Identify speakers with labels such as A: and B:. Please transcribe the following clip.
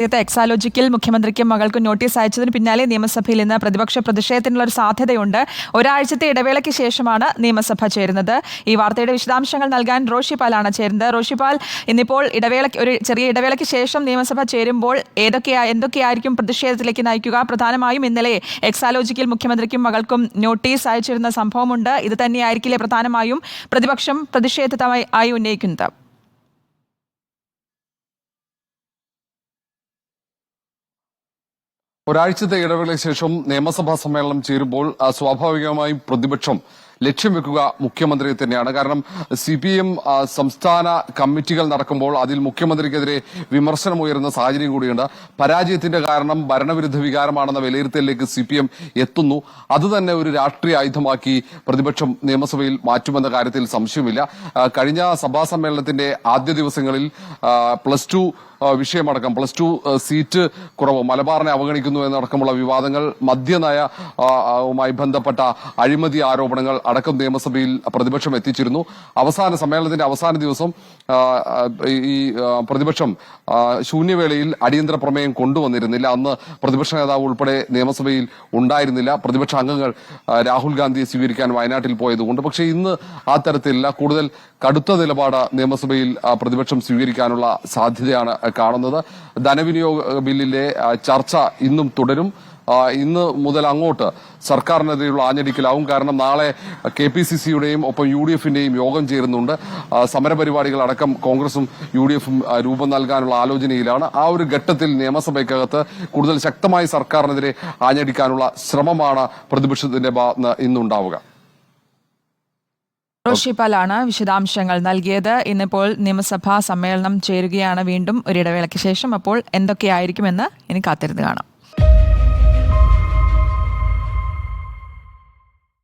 A: നേരത്തെ എക്സാലോജിക്കൽ മുഖ്യമന്ത്രിക്കും മകൾക്കും നോട്ടീസ് അയച്ചതിന് പിന്നാലെ നിയമസഭയിൽ ഇന്ന് പ്രതിപക്ഷ പ്രതിഷേധത്തിനുള്ള ഒരു സാധ്യതയുണ്ട്. ഒരാഴ്ചത്തെ ഇടവേളയ്ക്ക് ശേഷമാണ് നിയമസഭ ചേരുന്നത്. ഈ വാർത്തയുടെ വിശദാംശങ്ങൾ നൽകാൻ റോഷിപാലാണ് ചേരുന്നത്. റോഷിപാൽ ഇന്നിപ്പോൾ ഇടവേള ഒരു ചെറിയ ഇടവേളയ്ക്ക് ശേഷം നിയമസഭ ചേരുമ്പോൾ ഏതൊക്കെയാ എന്തൊക്കെയായിരിക്കും പ്രതിഷേധത്തിലേക്ക് നയിക്കുക? പ്രധാനമായും ഇന്നലെ എക്സാലോജിക്കൽ മുഖ്യമന്ത്രിക്കും മകൾക്കും നോട്ടീസ് അയച്ചിരുന്ന സംഭവമുണ്ട്. ഇത് തന്നെയായിരിക്കില്ലേ പ്രധാനമായും പ്രതിപക്ഷം പ്രതിഷേധമായി ആയി ഉന്നയിക്കുന്നത്?
B: ഒരാഴ്ചത്തെ ഇടവേളയ്ക്ക് ശേഷം നിയമസഭാ സമ്മേളനം ചേരുമ്പോൾ സ്വാഭാവികമായും പ്രതിപക്ഷം ലക്ഷ്യം വെക്കുക മുഖ്യമന്ത്രിയെ തന്നെയാണ്. കാരണം സി പി എം സംസ്ഥാന കമ്മിറ്റികൾ നടക്കുമ്പോൾ അതിൽ മുഖ്യമന്ത്രിക്കെതിരെ വിമർശനം ഉയരുന്ന സാഹചര്യം കൂടിയുണ്ട്. പരാജയത്തിന്റെ കാരണം ഭരണവിരുദ്ധ വികാരമാണെന്ന വിലയിരുത്തലിലേക്ക് സി പി എം എത്തുന്നു അതുതന്നെ ഒരു രാഷ്ട്രീയ ആയുധമാക്കി പ്രതിപക്ഷം നിയമസഭയിൽ മാറ്റുമെന്ന കാര്യത്തിൽ സംശയമില്ല കഴിഞ്ഞ സഭാ സമ്മേളനത്തിന്റെ ആദ്യ ദിവസങ്ങളിൽ പ്ലസ് ടു വിഷയമടക്കം. പ്ലസ് ടു സീറ്റ് കുറവ് മലബാറിനെ അവഗണിക്കുന്നു എന്നടക്കമുള്ള വിവാദങ്ങൾ മദ്യനയ ആ, ആ, വുമായി ബന്ധപ്പെട്ട അഴിമതി ആരോപണങ്ങൾ അടക്കം നിയമസഭയിൽ പ്രതിപക്ഷം എത്തിച്ചിരുന്നു. അവസാന സമ്മേളനത്തിന്റെ അവസാന ദിവസം ഈ പ്രതിപക്ഷം ശൂന്യവേളയിൽ അടിയന്തര പ്രമേയം കൊണ്ടുവന്നിരുന്നില്ല. അന്ന് പ്രതിപക്ഷ നേതാവ് ഉൾപ്പെടെ നിയമസഭയിൽ ഉണ്ടായിരുന്നില്ല. പ്രതിപക്ഷ അംഗങ്ങൾ രാഹുൽ ഗാന്ധിയെ സ്വീകരിക്കാൻ വയനാട്ടിൽ പോയതുകൊണ്ട്. പക്ഷേ ഇന്ന് ആ തരത്തിലല്ല. കൂടുതൽ കടുത്ത നിലപാട് നിയമസഭയിൽ പ്രതിപക്ഷം സ്വീകരിക്കാനുള്ള സാധ്യതയാണ് കാണുന്നത്. ധനവിനിയോഗ ബില്ലിലെ ചർച്ച ഇന്നും തുടരും. ഇന്ന് മുതൽ അങ്ങോട്ട് സർക്കാരിനെതിരെയുള്ള ആഞ്ഞടിക്കലാവും. കാരണം നാളെ കെ പി സി സിയുടെയും ഒപ്പം യു ഡി എഫിന്റെയും യോഗം ചേരുന്നുണ്ട്. സമരപരിപാടികൾ അടക്കം കോൺഗ്രസും യു ഡി എഫും രൂപം നൽകാനുള്ള ആലോചനയിലാണ്. ആ ഒരു ഘട്ടത്തിൽ നിയമസഭയ്ക്കകത്ത് കൂടുതൽ ശക്തമായി സർക്കാരിനെതിരെ ആഞ്ഞടിക്കാനുള്ള ശ്രമമാണ് പ്രതിപക്ഷത്തിന്റെ ഭാഗത്ത് ഇന്നുണ്ടാവുക.
A: റോഷിപാലാണ് വിശദാംശങ്ങൾ നൽകിയത്. ഇന്നിപ്പോൾ നിയമസഭാ സമ്മേളനം ചേരുകയാണ് വീണ്ടും ഒരിടവേളയ്ക്ക് ശേഷം. അപ്പോൾ എന്തൊക്കെയായിരിക്കുമെന്ന് ഇനി കാത്തിരുന്ന് കാണാം.